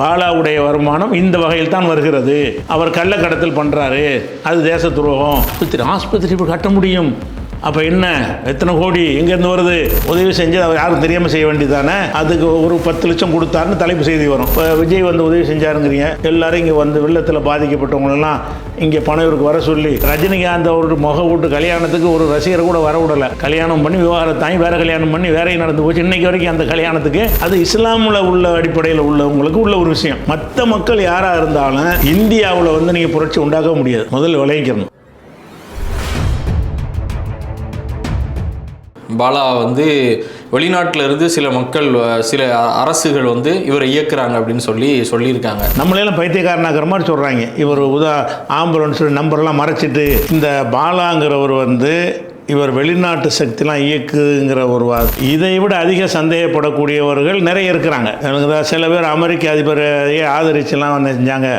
பாலாவுடைய வருமானம் இந்த வகையில் தான் வருகிறது. அவர் கள்ளக்கடத்தல் பண்ணுறாரு அது தேச துரோகம். ஆஸ்பத்திரி ஆஸ்பத்திரி கட்ட முடியும். அப்போ என்ன? எத்தனை கோடி எங்கேருந்து வருது? உதவி செஞ்சு அவர் யாரும் தெரியாமல் செய்ய வேண்டியதானே அதுக்கு ஒரு பத்து லட்சம் கொடுத்தாருன்னு தலைப்பு செய்தி வரும். இப்போ விஜய் வந்து உதவி செஞ்சாருங்கிறீங்க. எல்லாரும் இங்கே வந்து வெள்ளத்தில் பாதிக்கப்பட்டவங்களெல்லாம் இங்கே பனையூருக்கு வர சொல்லி ரஜினிகாந்த் ஒரு முக வீட்டு கல்யாணத்துக்கு ஒரு ரசிகரை கூட வர விடலை. கல்யாணம் பண்ணி விவாகரத்தாயும் வேற கல்யாணம் பண்ணி வேறையும் நடந்து போச்சு. இன்னைக்கு வரைக்கும் அந்த கல்யாணத்துக்கு அது இஸ்லாமில் உள்ள அடிப்படையில் உள்ளவங்களுக்கு உள்ள ஒரு விஷயம். மற்ற மக்கள் யாராக இருந்தாலும் இந்தியாவில் வந்து நீங்கள் புரட்சி உண்டாக்க முடியாது. முதல்ல விளைவிக்கணும் பாலா வந்து வெளிநாட்டில் இருந்து சில மக்கள் சில அரசுகள் வந்து இவரை இயக்குறாங்க அப்படின்னு சொல்லி சொல்லியிருக்காங்க. நம்மளெல்லாம் பைத்தியக்காரனாகிற மாதிரி சொல்கிறாங்க இவர் உதா ஆம்புலன்ஸ் நம்பர்லாம் மறைச்சிட்டு இந்த பாலாங்கிறவர் வந்து இவர் வெளிநாட்டு சக்திலாம் இயக்குங்கிற ஒரு வா இதை விட அதிக சந்தேகப்படக்கூடியவர்கள் நிறைய இருக்கிறாங்க. சில பேர் அமெரிக்க அதிபரையே ஆதரிச்சுலாம் வந்து செஞ்சாங்க.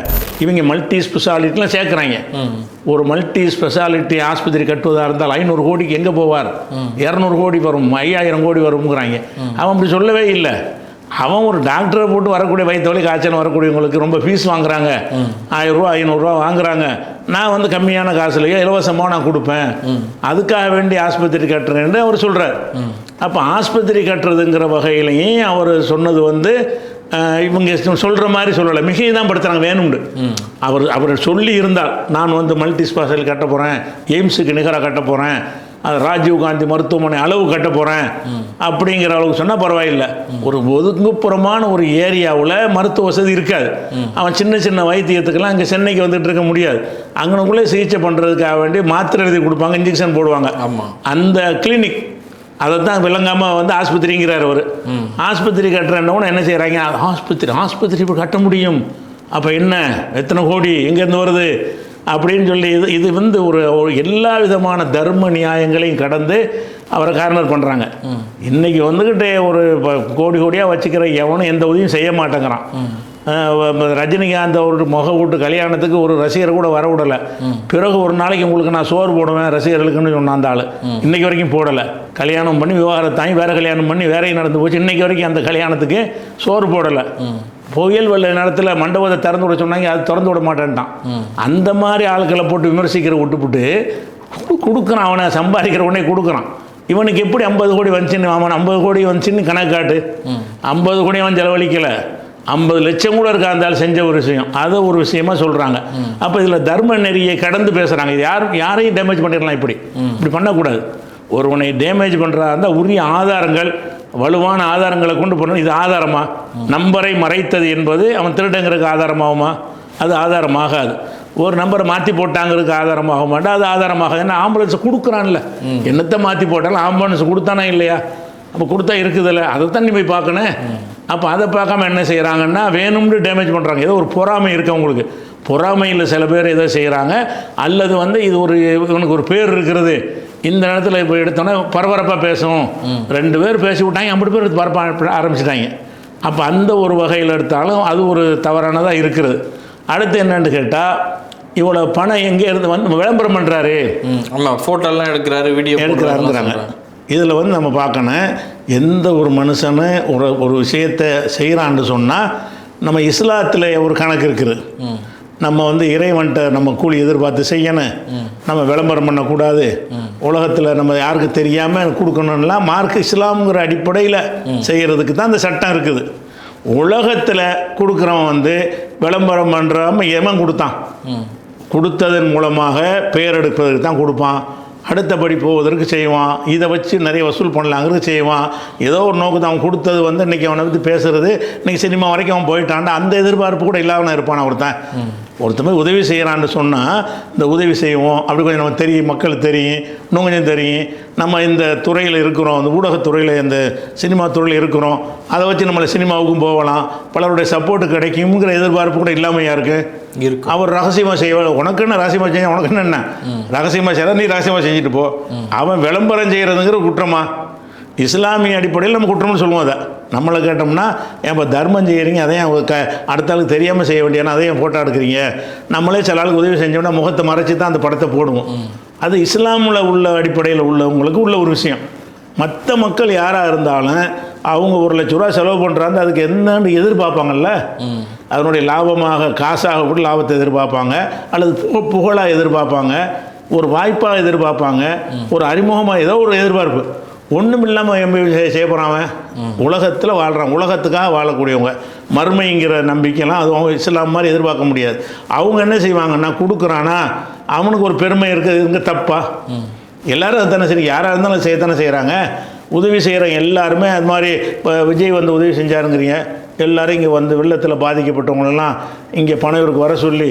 இவங்க மல்டி ஸ்பெஷாலிட்டிலாம் சேர்க்குறாங்க. ஒரு மல்டி ஸ்பெஷாலிட்டி ஆஸ்பத்திரி கட்டுவதாக இருந்தால் ஐநூறு கோடிக்கு எங்கே போவார்? இரநூறு கோடி வரும் ஐயாயிரம் கோடி வரும்ங்கிறாங்க. அவன் அப்படி சொல்லவே இல்லை. அவன் ஒரு டாக்டரை போட்டு வரக்கூடிய வயிற்றுவலி காய்ச்சல் வரக்கூடியவங்களுக்கு ரொம்ப ஃபீஸ் வாங்குறாங்க. ஆயிரம் ரூபா ஐநூறுரூவா வாங்குறாங்க. நான் வந்து கம்மியான காசுலையோ இலவசமாக நான் கொடுப்பேன். அதுக்காக வேண்டி ஆஸ்பத்திரி கட்டுறேன்னு அவர் சொல்கிறார் அப்போ ஆஸ்பத்திரி கட்டுறதுங்கிற வகையிலையும் அவர் சொன்னது வந்து இவங்க சொல்கிற மாதிரி சொல்லலை. மிகையை தான் படுத்துகிறாங்க வேணும்னு. அவர் அவர் சொல்லி இருந்தால் நான் வந்து மல்டி ஸ்பெஷல் கட்ட போகிறேன் எய்ம்ஸுக்கு நிகராக கட்ட போகிறேன் அது ராஜீவ் காந்தி மருத்துவமனை அளவு கட்ட போகிறேன் அப்படிங்கிற அளவுக்கு சொன்னால் பரவாயில்லை. ஒரு ஒதுங்குப்புறமான ஒரு ஏரியாவில் மருத்துவ வசதி இருக்காது. அவன் சின்ன சின்ன வைத்தியத்துக்கெல்லாம் இங்கே சென்னைக்கு வந்துட்டு இருக்க முடியாது. அங்கனக்குள்ளே சிகிச்சை பண்ணுறதுக்காக வேண்டி மாத்திரை எழுதி கொடுப்பாங்க இன்ஜெக்ஷன் போடுவாங்க. அந்த கிளினிக் அதை தான் விளங்காமல் வந்து ஆஸ்பத்திரிங்கிறார் அவர். ஆஸ்பத்திரி கட்டுறேன்னவன என்ன செய்கிறாங்க ஆஸ்பத்திரி ஆஸ்பத்திரி இப்போ கட்ட முடியும். அப்போ என்ன? எத்தனை கோடி? எங்கேருந்து வருது? அப்படின்னு சொல்லி இது இது வந்து ஒரு எல்லா விதமான தர்ம நியாயங்களையும் கடந்து அவரை கார்னர் பண்ணுறாங்க இன்றைக்கி வந்துக்கிட்டே ஒரு ப- கோடி கோடியாக வச்சுக்கிற எவனும் எந்த உதவியும் செய்ய மாட்டேங்கிறான். ரஜினிகாந்த் அவருடைய முக விட்டு கல்யாணத்துக்கு ஒரு ரசிகரை கூட வர விடலை. பிறகு ஒரு நாளைக்கு உங்களுக்கு நான் சோறு போடுவேன் ரசிகர்களுக்குன்னு சொன்ன அந்த ஆள். இன்னைக்கு வரைக்கும் போடலை. கல்யாணம் பண்ணி விவாகரத்தாயும் வேறு கல்யாணம் பண்ணி வேறையும் நடந்து போச்சு. இன்னைக்கு வரைக்கும் அந்த கல்யாணத்துக்கு சோறு போடலை. புயல் வெள்ள நேரத்தில் மண்டபத்தை திறந்து விட சொன்னாங்க அது திறந்து விட மாட்டேன்ட்டான். அந்த மாதிரி ஆட்களை போட்டு விமர்சிக்கிற விட்டுப்புட்டு கொடு- கொடுக்குறான் அவனை சம்பாதிக்கிற உடனே கொடுக்குறான். இவனுக்கு எப்படி ஐம்பது கோடி வந்துச்சுன்னு அவன் ஐம்பது கோடி வந்துச்சுன்னு கணக்கு காட்டு. ஐம்பது கோடி அவன் செலவழிக்கலை. ஐம்பது லட்சம் கூட இருக்க ஆள் செஞ்ச ஒரு விஷயம். அதை ஒரு விஷயமா சொல்கிறாங்க அப்போ இதில் தர்ம நெறியை கடந்து பேசுகிறாங்க இது யாரும் யாரையும் டேமேஜ் பண்ணிடலாம் இப்படி. இப்படி பண்ணக்கூடாது. ஒருவனை டேமேஜ் பண்ணுறதா இருந்தால் உரிய ஆதாரங்கள் வலுவான ஆதாரங்களை கொண்டு போகணும் இது ஆதாரமா? நம்பரை மறைத்தது என்பது அவன் திருடங்கிறதுக்கு ஆதாரமாகுமா? அது ஆதாரமாகாது. ஒரு நம்பரை மாற்றி போட்டாங்கிறதுக்கு ஆதாரமாக மாட்டா அது ஆதாரமாக ஏன்னா ஆம்புலன்ஸ் கொடுக்குறான்ல. என்னத்தை மாற்றி போட்டாலும் ஆம்புலன்ஸ் கொடுத்தானா இல்லையா? அப்போ கொடுத்தா இருக்குதுல்ல. அதை தான் நீ போய் பார்க்கணும். அப்போ அதை பார்க்காம என்ன செய்கிறாங்கன்னா வேணும்னு டேமேஜ் பண்ணுறாங்க ஏதோ ஒரு பொறாமை இருக்குது அவங்களுக்கு. பொறாமையில் சில பேர் ஏதோ செய்கிறாங்க அல்லது வந்து இது ஒரு இவனுக்கு ஒரு பேர் இருக்கிறது. இந்த நேரத்தில் இப்போ எடுத்தோன்னே பரபரப்பாக பேசும் ரெண்டு பேர் பேசி விட்டாங்க ஐம்பது பேர் பரப்ப ஆரம்பிச்சிட்டாங்க. அப்போ அந்த ஒரு வகையில் எடுத்தாலும் அது ஒரு தவறானதாக இருக்கிறது அடுத்து என்னன்னு கேட்டால் இவ்வளோ பணம் எங்கே இருந்து வந்து விளம்பரம் பண்ணுறாரு ம், ஆமா போட்டோ எல்லாம் எடுக்கிறாரு வீடியோ எடுக்கிறாருங்கிறாங்க இதில் வந்து நம்ம பார்க்கணும் எந்த ஒரு மனுஷனு ஒரு ஒரு விஷயத்தை செய்கிறான்னு சொன்னால் நம்ம இஸ்லாத்தில் ஒரு கணக்கு இருக்குது. நம்ம வந்து இறைவன்ட்ட நம்ம கூலி எதிர்பார்த்து செய்யணும். நம்ம விளம்பரம் பண்ணக்கூடாது. உலகத்தில் நம்ம யாருக்கு தெரியாமல் கொடுக்கணும்லாம் மார்க் இஸ்லாம்ங்கிற அடிப்படையில் செய்கிறதுக்கு தான் அந்த சட்டம் இருக்குது. உலகத்தில் கொடுக்குறவன் வந்து விளம்பரம் பண்ணுறாம எவன் கொடுத்தான். கொடுத்ததன் மூலமாக பேர் எடுப்பதற்கு தான் கொடுப்பான். அடுத்தபடி போவதற்கு செய்வான். இதை வச்சு நிறைய வசூல் பண்ணலாங்கிறது செய்வான். ஏதோ ஒரு நோக்கு அவன் கொடுத்தது வந்து இன்றைக்கி அவனை பற்றி பேசுறது இன்றைக்கி சினிமா வரைக்கும் அவன் போயிட்டான்டா. அந்த எதிர்பார்ப்பு கூட இல்லாமல் இருப்பான் ஒருத்தன். ஒருத்தன் போய் உதவி செய்கிறான்னு சொன்னால் இந்த உதவி செய்வோம். அப்படி கொஞ்சம் நம்ம தெரியும் மக்களுக்கு தெரியும் இன்னும் கொஞ்சம் தெரியும். நம்ம இந்த துறையில் இருக்கிறோம் இந்த ஊடகத்துறையில் இந்த சினிமா துறையில் இருக்கிறோம். அதை வச்சு நம்மளை சினிமாவுக்கும் போகலாம். பலருடைய சப்போர்ட் கிடைக்குங்கிற எதிர்பார்ப்பு கூட இல்லாமையா இருக்குது இருக்கு. அவர் ரகசியமாக செய்வார். உனக்கு என்ன ரகசியமாக செய்ய உனக்கு என்ன என்ன? ரகசியமாக செய்ய நீ ரகசியமாக செஞ்சுட்டு போ. அவன் விளம்பரம் செய்கிறதுங்கிற குற்றமா? இஸ்லாமிய அடிப்படையில் நம்ம குற்றம்னு சொல்லுவோம் அதை. நம்மளை கேட்டோம்னா ஏன் இப்போ தர்மம் செய்கிறீங்க அதையும் அவங்க க அடுத்த ஆளுக்கு தெரியாமல் செய்ய வேண்டியனா அதையும் ஃபோட்டோ எடுக்கிறீங்க. நம்மளே சில ஆளுக்கு உதவி செஞ்சோம்னா முகத்தை மறைச்சி தான் அந்த படத்தை போடுவோம். அது இஸ்லாமில் உள்ள அடிப்படையில் உள்ளவங்களுக்கு உள்ள ஒரு விஷயம். மற்ற மக்கள் யாராக இருந்தாலும் அவங்க ஒரு லட்ச ரூபா செலவு பண்ணுறாங்க அதுக்கு என்னன்னு எதிர்பார்ப்பாங்கல்ல? அதனுடைய லாபமாக காசாக கூட லாபத்தை எதிர்பார்ப்பாங்க அல்லது பு- புகழாக எதிர்பார்ப்பாங்க ஒரு வாய்ப்பாக எதிர்பார்ப்பாங்க ஒரு அறிமுகமாக ஏதோ ஒரு எதிர்பார்ப்பு. ஒன்றும் இல்லாமல் எம்பி செய்ய போகிறான் உலகத்தில் வாழ்கிறான் உலகத்துக்காக வாழக்கூடியவங்க. மறுமைங்கிற நம்பிக்கைலாம் அது அவங்க இஸ்லாம் மாதிரி எதிர்பார்க்க முடியாது. அவங்க என்ன செய்வாங்கன்னா கொடுக்குறானா அவனுக்கு ஒரு பெருமை இருக்குது இங்கே தப்பா? எல்லாரும் அதுதானே சரி யாராக இருந்தாலும் செய்யத்தானே செய்கிறாங்க உதவி செய்கிற எல்லாருமே அது மாதிரி இப்போ விஜய் வந்து உதவி செஞ்சாருங்கிறீங்க. எல்லோரும் இங்கே வந்து வெள்ளத்தில் பாதிக்கப்பட்டவங்களெல்லாம் இங்கே பனையூருக்கு வர சொல்லி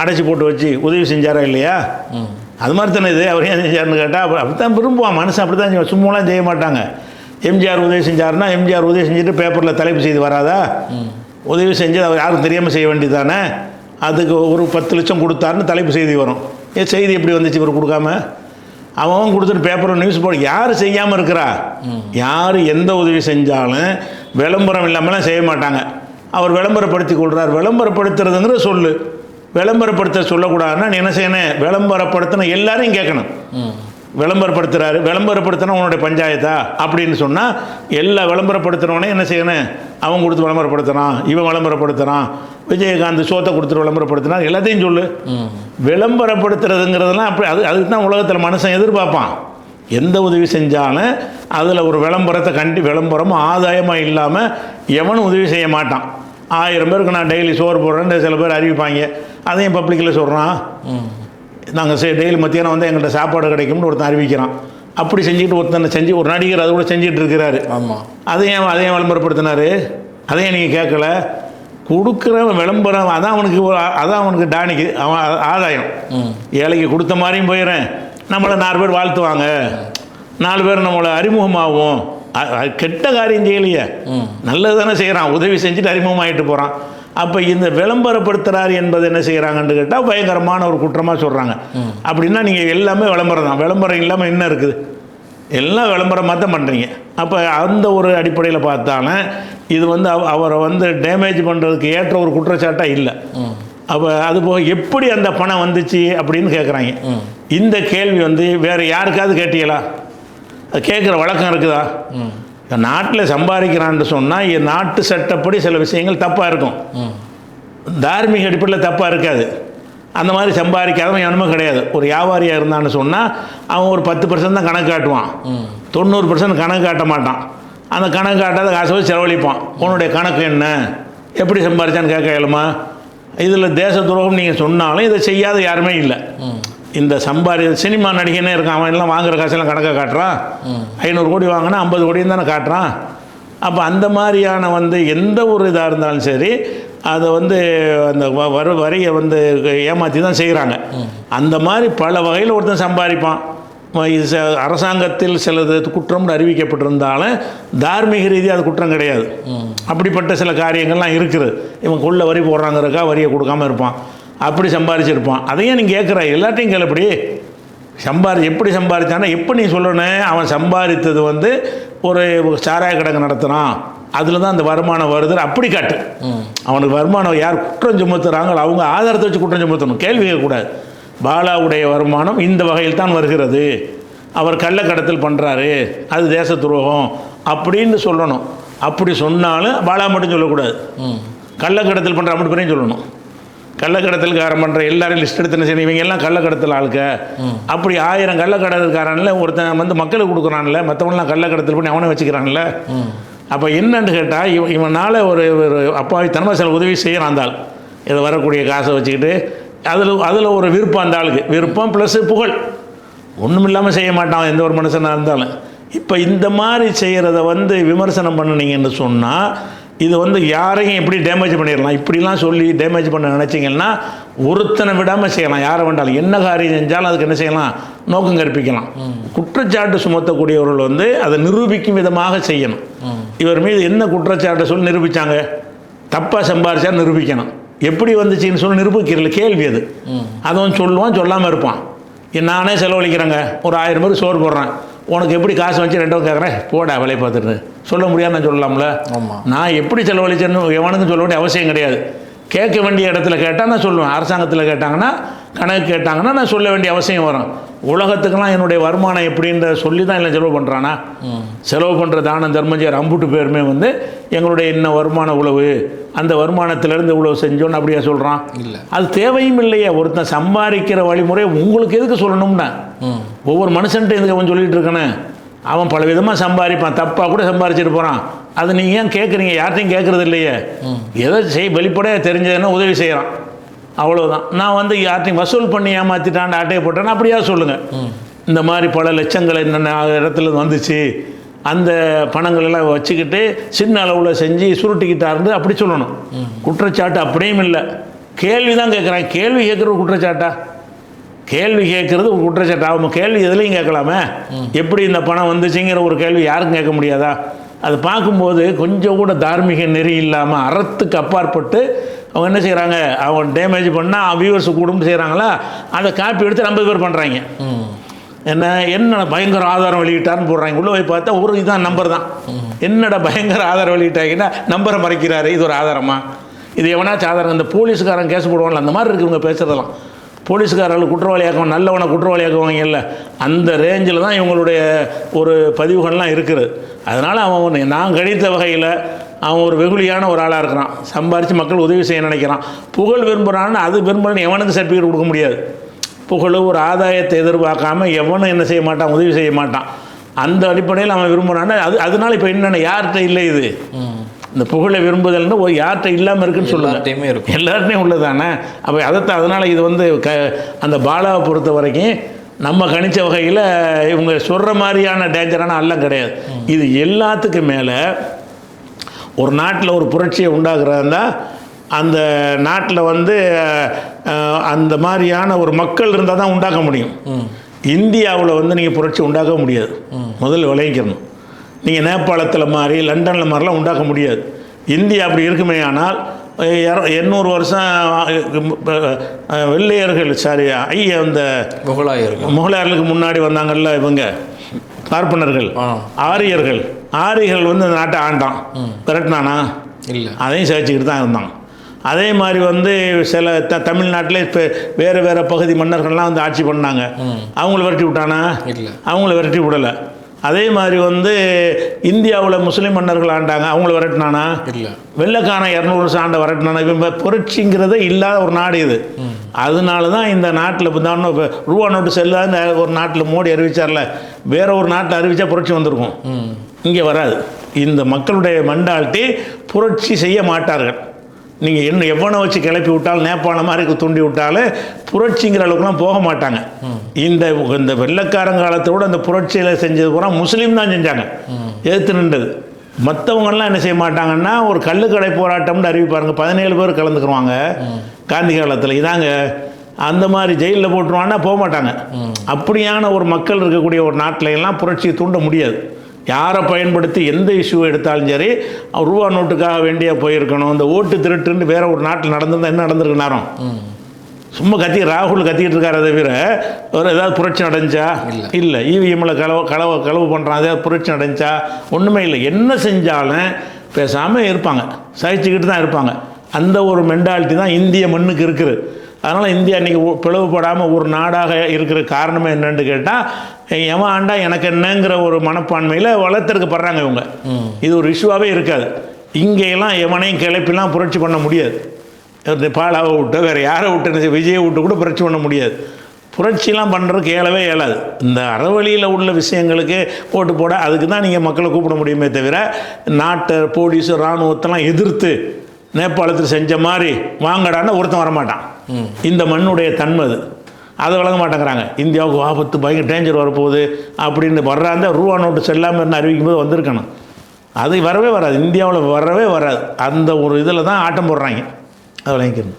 அடைச்சி போட்டு வச்சு உதவி செஞ்சாரா இல்லையா? அது மாதிரி தானே இது? அவர் ஏன் செஞ்சாருன்னு கேட்டால் அப்படி அப்படி தான் விரும்புவான். மனுஷன் அப்படி தான். சும்மாலாம் செய்ய மாட்டாங்க. எம்ஜிஆர் உதவி செஞ்சாருன்னா எம்ஜிஆர் உதவி செஞ்சுட்டு பேப்பரில் தலைப்பு செய்தி வராதா? உதவி செஞ்சு அவர் யாரும் தெரியாமல் செய்ய வேண்டியதானே அதுக்கு ஒரு பத்து லட்சம் கொடுத்தாருன்னு தலைப்பு செய்தி வரும். ஏன் செய்தி எப்படி வந்துச்சு இவர் கொடுக்காம? அவன் கொடுத்துட்டு பேப்பரில் நியூஸ் போட யார் செய்யாமல் இருக்கிறா? யார் எந்த உதவி செஞ்சாலும் விளம்பரம் இல்லாமலாம் செய்ய மாட்டாங்க. அவர் விளம்பரப்படுத்தி கொள்கிறார் விளம்பரப்படுத்துறதுங்கிற சொல்லு. விளம்பரப்படுத்த சொல்லக்கூடாதுன்னா நீ என்ன செய்யணும்? விளம்பரப்படுத்தின எல்லாரையும் கேட்கணும். விளம்பரப்படுத்துறாரு. விளம்பரப்படுத்தினா உன்னுடைய பஞ்சாயத்தா? அப்படின்னு சொன்னால் எல்லா விளம்பரப்படுத்துகிறவனே என்ன செய்யணும்? அவன் கொடுத்து விளம்பரப்படுத்துகிறான் இவன் விளம்பரப்படுத்துகிறான் விஜயகாந்த் சோத்தை கொடுத்துட்டு விளம்பரப்படுத்தினா எல்லாத்தையும் சொல்லு. விளம்பரப்படுத்துறதுங்கிறதெல்லாம் அப்படி அது அதுக்கு தான் உலகத்தில் மனுஷன் எதிர்பார்ப்பான். எந்த உதவி செஞ்சாலும் அதில் ஒரு விளம்பரத்தை கண்டி விளம்பரம் ஆதாயமாக இல்லாமல் எவனும் உதவி செய்ய மாட்டான். ஆயிரம் பேருக்கு நான் டெய்லி சோறு போடுறேன்னு சில பேர் அறிவிப்பாங்க. அதையும் பப்ளிக்கில் சொல்கிறான் நாங்கள் சே டெய்லி மத்தியானம் வந்து எங்கள்கிட்ட சாப்பாடு கிடைக்கும்னு ஒருத்தன் அறிவிக்கிறான். அப்படி செஞ்சுட்டு ஒருத்தனை செஞ்சு ஒரு நடிகர் அதை கூட செஞ்சுட்டு இருக்கிறாரு. ஆமாம் அதையும் அதையும் விளம்பரப்படுத்தினாரு? அதையும் நீங்கள் கேட்கல? கொடுக்குற விளம்பரம் அதான் அவனுக்கு அதான் அவனுக்கு டானிக்கு அவன் ஆதாயம். ஏழைக்கு கொடுத்த மாதிரியும் போயிடுறேன் நம்மளை நாலு பேர் வாழ்த்துவாங்க. நாலு பேர் நம்மளை அறிமுகமாகும். கெட்ட காரியம் செய்யலையே. நல்லது தானே செய்கிறான் உதவி செஞ்சுட்டு அறிமுகமாயிட்டு போகிறான் அப்போ இந்த விளம்பரப்படுத்துகிறார் என்பது என்ன செய்கிறாங்கன்னு கேட்டால் பயங்கரமான ஒரு குற்றமாக சொல்கிறாங்க அப்படின்னா நீங்கள் எல்லாமே விளம்பரம் தான். விளம்பரம் இல்லாமல் என்ன இருக்குது? எல்லாம் விளம்பரமாக தான் பண்ணுறீங்க அப்போ அந்த ஒரு அடிப்படையில் பார்த்தாலும் இது வந்து அவ- அவரை வந்து டேமேஜ் பண்ணுறதுக்கு ஏற்ற ஒரு குற்றச்சாட்டாக இல்லை. அப்போ அது போக எப்படி அந்த பணம் வந்துச்சு அப்படின்னு கேட்குறாங்க இந்த கேள்வி வந்து வேறு யாருக்காவது கேட்டீங்களா? கேட்குற வழக்கம் இருக்குதா? நாட்டில் சம்பாதிக்கிறான்னு சொன்னால் நாட்டு சட்டப்படி சில விஷயங்கள் தப்பாக இருக்கும். தார்மீக அடிப்படையில் தப்பாக இருக்காது. அந்த மாதிரி சம்பாதிக்காதவன் எவனுமே கிடையாது. ஒரு வியாபாரியாக இருந்தான்னு சொன்னால் அவன் ஒரு பத்து பர்சன்ட் தான் கணக்கு காட்டுவான். தொண்ணூறு பர்சன்ட் கணக்கு காட்ட மாட்டான். அந்த கணக்கு காட்டாத காசை வச்சு செலவழிப்பான். உன்னுடைய கணக்கு என்ன? எப்படி சம்பாதிச்சான்னு கேட்க இயலுமா? இதில் தேச துரோகம் நீங்கள் சொன்னாலும் இதை செய்யாத யாருமே இல்லை. இந்த சம்பாதி சினிமா நடிகனே இருக்கான். அவன் எல்லாம் வாங்குற காசெல்லாம் கணக்காக காட்டுறான். ஐநூறு கோடி வாங்கினா ஐம்பது கோடியும் தானே காட்டுறான். அப்போ அந்த மாதிரியான வந்து எந்த ஒரு இதாக இருந்தாலும் சரி அதை வந்து அந்த வர வரியை வந்து ஏமாற்றி தான் செய்கிறாங்க அந்த மாதிரி பல வகையில் ஒருத்தன் சம்பாதிப்பான். இது ச- அரசாங்கத்தில் சிலது குற்றம்னு அறிவிக்கப்பட்டிருந்தாலும் தார்மீக ரீதியாக அது குற்றம் கிடையாது. அப்படிப்பட்ட சில காரியங்கள்லாம் இருக்குது. இவன் கொள்ள வரி போடுறாங்கிறக்கா வரியை கொடுக்காம இருப்பான். அப்படி சம்பாதிச்சிருப்பான் அதையும் நீங்கள் கேட்குற எல்லாத்தையும் கேளு எப்படி சம்பாரி எப்படி சம்பாதிச்சானா எப்போ நீ சொல்லணும் அவன் சம்பாதித்தது வந்து ஒரு சாராய கடை நடத்துகிறான் அதில் தான் அந்த வருமானம் வருது. அப்படி காட்டு. அவனுக்கு வருமானம் யார் குற்றம் சுமத்துறாங்களோ அவங்க ஆதாரத்தை வச்சு குற்றம் சுமத்தணும். கேள்வி கேட்கக்கூடாது. பாலாவுடைய வருமானம் இந்த வகையில் தான் வருகிறது. அவர் கள்ளக்கடத்தல் பண்ணுறாரு அது தேச துரோகம் அப்படின்னு சொல்லணும். அப்படி சொன்னாலும் பாலா மட்டும் சொல்லக்கூடாது. கள்ளக்கடத்தல் பண்ணுற அப்படி பேரையும் சொல்லணும். கள்ளக்கடத்தல்காரன் பண்ணுற எல்லாரும் லிஸ்ட் எடுத்து என்ன இவங்க எல்லாம் கள்ளக்கடத்தல் ஆளுக்க அப்படி ஆயிரம் கள்ளக்கடத்தல்காரன்ல ஒருத்தன் வந்து மக்களுக்கு கொடுக்குறான்ல மற்றவங்களாம் கள்ளக்கடத்தல் பண்ணி அவனை வச்சுக்கிறான்ல. அப்போ என்னன்னு கேட்டால் இவன் இவனால் ஒரு ஒரு அப்பாவித்தனமாக சில உதவி செய்கிறான் அந்த ஆள். இதை வரக்கூடிய காசை வச்சுக்கிட்டு அதில் அதில் ஒரு விருப்பம் அந்த ஆளுக்கு. விருப்பம் ப்ளஸ் புகழ். ஒன்றும் இல்லாமல் செய்ய மாட்டான் எந்த ஒரு மனுஷனாக இருந்தாலும். இப்போ இந்த மாதிரி செய்கிறத வந்து விமர்சனம் பண்ணுனீங்கன்னு சொன்னால் இது வந்து யாரையும் எப்படி டேமேஜ் பண்ணிடலாம்? இப்படிலாம் சொல்லி டேமேஜ் பண்ண நினச்சிங்கன்னா ஒருத்தனை விடாமல் செய்யலாம். யாரை வேண்டாலும். என்ன காரியம் செஞ்சாலும் அதுக்கு என்ன செய்யலாம்? நோக்கம் கற்பிக்கலாம். குற்றச்சாட்டு சுமத்தக்கூடியவர்கள் வந்து அதை நிரூபிக்கும் விதமாக செய்யணும். இவர் மீது என்ன குற்றச்சாட்டு சொல்லி நிரூபித்தாங்க தப்பாக சம்பாரிச்சா நிரூபிக்கணும். எப்படி வந்துச்சுன்னு சொல்லி நிரூபிக்கிறல கேள்வி அது. அதுவும் சொல்லுவான் சொல்லாமல் இருப்பான். நானே செலவழிக்கிறேங்க. ஒரு ஆயிரம் பேர் சோறு போடுறேன். உனக்கு எப்படி காசு வச்சு ரெண்டும் கேட்குறேன் போடா வேலையை பார்த்துட்டு. சொல்ல முடியாது நான் சொல்லலாம்ல? ஆமாம் நான் எப்படி செலவழிச்சேன்னு எவனுக்கும் சொல்ல வேண்டிய அவசியம் கிடையாது. கேட்க வேண்டிய இடத்துல கேட்டால் நான் சொல்லுவேன். அரசாங்கத்தில் கேட்டாங்கன்னா கணக்கு கேட்டாங்கன்னா நான் சொல்ல வேண்டிய அவசியம் வரும். உலகத்துக்கெல்லாம் என்னுடைய வருமானம் எப்படின்ற சொல்லி தான் எல்லாம் செலவு பண்ணுறானா செலவு பண்ணுற தானம் தர்மஞ்சர் அம்புட்டு பேருமே வந்து எங்களுடைய என்ன வருமான உழவு அந்த வருமானத்திலேருந்து இவ்வளவு செஞ்சோன்னு அப்படியா சொல்கிறான் இல்லை. அது தேவையும் இல்லையே. ஒருத்தன் சம்பாதிக்கிற வழிமுறை உங்களுக்கு எதுக்கு சொல்லணும்னா? ஒவ்வொரு மனுஷன்ட்டு எதுக்கு அவன் சொல்லிட்டு இருக்கானே அவன் பல விதமாக சம்பாதிப்பான். தப்பாக கூட சம்பாரிச்சிட்டு போகிறான் அது நீங்கள் ஏன் கேட்குறீங்க யார்ட்டையும் கேட்குறது இல்லையே. எதை செய் வெளிப்படையாக தெரிஞ்சதுன்னா உதவி செய்கிறான் அவ்வளவுதான். நான் வந்து யார்ட்டையும் வசூல் பண்ணி ஏமாற்றிட்டான் ஆட்டையை போட்டேன்னு அப்படியா சொல்லுங்கள் இந்த மாதிரி பல லட்சங்கள் என்னென்ன இடத்துல வந்துச்சு. அந்த பணங்கள் எல்லாம் வச்சுக்கிட்டு சின்ன அளவில் செஞ்சு சுருட்டிக்கிட்டாருந்து அப்படி சொல்லணும். குற்றச்சாட்டு அப்படியும் இல்லை. கேள்வி தான் கேட்குறான் கேள்வி கேட்குறது குற்றச்சாட்டா? கேள்வி கேட்குறது ஒரு குற்றச்சாட்டு? அவங்க கேள்வி எதுலையும் கேட்கலாமே. எப்படி இந்த பணம் வந்துச்சுங்கிற ஒரு கேள்வி யாருக்கும் கேட்க முடியாதா? அது பார்க்கும்போது கொஞ்சம் கூட தார்மீக நெறி இல்லாமல் அறத்துக்கு அப்பாற்பட்டு அவங்க என்ன செய்கிறாங்க அவங்க டேமேஜ் பண்ணால் வியூவர்ஸ் கூடும் செய்கிறாங்களா அதை காப்பி எடுத்து ஐம்பது பேர் பண்ணுறாங்க என்ன என்ன பயங்கர ஆதாரம் வெளியிட்டார்னு போடுறாங்க. உள்ளே போய் பார்த்தா ஒரு இதுதான் நம்பர் தான். என்னடா பயங்கர ஆதாரம் வெளியிட்டாங்கன்னா நம்பரை மறைக்கிறாரு. இது ஒரு ஆதாரமா? இது எவனாச்சும் ஆதாரம்? இந்த போலீஸ்காரன் கேஸ் போடுவாங்கல்ல அந்த மாதிரி இருக்குது இவங்க பேசுறதெல்லாம். போலீஸ்காரர்கள் குற்றவாளியாக்குவாங்க நல்லவனை குற்றவாளியாக்குவாங்க இல்லை. அந்த ரேஞ்சில் தான் இவங்களுடைய ஒரு பதிவுகள்லாம் இருக்குது. அதனால் அவன் நான் கணித்த வகையில் அவன் ஒரு வெகுளியான ஒரு ஆளாக இருக்கிறான். சம்பாரித்து மக்கள் உதவி செய்ய நினைக்கிறான். புகழ் விரும்புகிறான்னு அது விரும்புகிறேன்னு எவனுக்கு சர்டிஃபிகேட் கொடுக்க முடியாது. புகழ் ஒரு ஆதாயத்தை எதிர்பார்க்காம எவனும் என்ன செய்ய மாட்டான் உதவி செய்ய மாட்டான். அந்த அடிப்படையில் அவன் விரும்புகிறான்னா அது அதனால இப்போ என்னென்ன யார்கிட்ட இல்லை இது? இந்த புகழை விரும்புதல்னு ஒரு யார்கிட்ட இல்லாமல் இருக்குன்னு சொல்லுங்க. இருக்கும். எல்லார்ட்டையும் உள்ளதானே? அப்போ அதைத்தான் அதனால் இது வந்து க அந்த பாலாவை பொறுத்த வரைக்கும் நம்ம கணிச்ச வகையில் இவங்க சொல்கிற மாதிரியான டேஞ்சரான அல்லம் கிடையாது. இது எல்லாத்துக்கும் மேலே ஒரு நாட்டில் ஒரு புரட்சியை உண்டாக்குறதா அந்த நாட்டில் வந்து அந்த மாதிரியான ஒரு மக்கள் இருந்தால் தான் உண்டாக்க முடியும். இந்தியாவில் வந்து நீங்கள் புரட்சி உண்டாக்க முடியாது. முதல்ல விளைவிக்கணும் நீங்கள் நேபாளத்தில் மாதிரி லண்டனில் மாதிரிலாம் உண்டாக்க முடியாது. இந்தியா அப்படி இருக்குமே ஆனால் எண்ணூறு வருஷம் வெள்ளையர்கள் சாரி ஐ அந்த முகலாயர்கள். முகலாயர்களுக்கு முன்னாடி வந்தாங்கல்ல இவங்க பார்ப்பனர்கள் ஆரியர்கள். ஆரியர்கள் வந்து அந்த நாட்டை ஆண்டான். விரட்டினானா இல்லை. அதையும் சேர்த்துக்கிட்டு தான் இருந்தான். அதே மாதிரி வந்து சில த தமிழ்நாட்டில் இப்போ வேறு வேறு பகுதி மன்னர்கள்லாம் வந்து ஆட்சி பண்ணாங்க. அவங்கள விரட்டி விட்டானா? இல்லை. அவங்கள விரட்டி விடலை. அதே மாதிரி வந்து இந்தியாவில் முஸ்லீம் மன்னர்கள் ஆண்டாங்க. அவங்கள விரட்டினானா? இல்லை. வெள்ளைக்காரன் இரநூறு வருஷம் ஆண்ட வரட்டினான? இப்போ புரட்சிங்கிறதே இல்லாத ஒரு நாடு இது. அதனால தான் இந்த நாட்டில் இப்போ தான் இப்போ ரூபா நோட்டு செல்லாத ஒரு நாட்டில் மோடி அறிவிச்சார்ல. வேற ஒரு நாட்டில் அறிவிச்சா புரட்சி வந்திருக்கும். இங்கே வராது. இந்த மக்களுடைய மண்டால்ட்டி புரட்சி செய்ய மாட்டார்கள். நீங்கள் என்ன எவனை வச்சு கிளப்பி விட்டாலும் நேபாள மாதிரி தூண்டி விட்டாலும் புரட்சிங்கிற அளவுக்குலாம் போக மாட்டாங்க. இந்த இந்த வெள்ளைக்காரன் காலத்தோட அந்த புரட்சியில் செஞ்சது பூரா முஸ்லீம் தான் செஞ்சாங்க. எதிர்த்து நின்றது. மற்றவங்கெல்லாம் என்ன செய்ய மாட்டாங்கன்னா ஒரு கள்ளுக்கடை போராட்டம்னு அறிவிப்பாருங்க. பதினேழு பேர் கலந்துக்குருவாங்க. காந்தி காலத்தில். இதாங்க அந்த மாதிரி ஜெயிலில் போட்டுருவாங்கன்னா போக மாட்டாங்க. அப்படியான ஒரு மக்கள் இருக்கக்கூடிய ஒரு நாட்டில எல்லாம் புரட்சியை தூண்ட முடியாது. யாரை பயன்படுத்தி எந்த இஷ்யூ எடுத்தாலும் சரி ரூபா நோட்டுக்காக வேண்டிய போயிருக்கணும். இந்த ஓட்டு திருட்டுன்னு வேற ஒரு நாட்டில் நடந்திருந்தா என்ன நடந்திருக்கு நேரம் சும்மா கத்தி ராகுல் கத்திக்கிட்டு இருக்காரு தவிர ஒரு ஏதாவது புரட்சி நடந்துச்சா? இல்ல. இல்லை. இவிஎம்ல களவு களவு களவு பண்ணுறான் ஏதாவது புரட்சி நடந்துச்சா? ஒன்றுமே இல்லை. என்ன செஞ்சாலும் பேசாமல் இருப்பாங்க. சகிச்சுக்கிட்டு தான் இருப்பாங்க. அந்த ஒரு மென்டாலிட்டி தான் இந்திய மண்ணுக்கு இருக்குது. அதனால் இந்தியா இன்றைக்கி பிளவுபடாமல் ஒரு நாடாக இருக்கிற காரணமே என்னன்னு கேட்டால் எவன் ஆண்டா எனக்கு என்னங்கிற ஒரு மனப்பான்மையில் வளர்த்துருக்கப்படுறாங்க இவங்க. இது ஒரு இஷ்யூவாகவே இருக்காது. இங்கேயெல்லாம் எவனையும் கிளப்பிலாம் புரட்சி பண்ண முடியாது. பாலாவை விட்டு வேறு யாரை விட்டு விஜயை விட்டு கூட புரட்சி பண்ண முடியாது. புரட்சிலாம் பண்ணுறதுக்கு இயலவே இயலாது இந்த அறவழியில் உள்ள விஷயங்களுக்கு போட்டு போட அதுக்கு தான் நீங்கள் மக்களை கூப்பிட முடியுமே தவிர நாட்டை போலீஸு இராணுவத்தெல்லாம் எதிர்த்து நேபாளத்தில் செஞ்ச மாதிரி வாங்கடான்னு ஒருத்தன் வரமாட்டான். இந்த மண்ணுடைய தன்மை அது. அதை வழங்க மாட்டேங்கிறாங்க. இந்தியாவுக்கு ஆபத்து பயங்கர டேஞ்சர் வரப்போகுது அப்படின்னு வர்றாந்த ரூபா நோட்டு செல்லாமல் இருந்து அறிவிக்கும் போது வந்திருக்கணும். அது வரவே வராது. இந்தியாவில் வரவே வராது. அந்த ஒரு இதில் தான் ஆட்டம் போடுறாங்க. அதை வழங்கிக்கணும்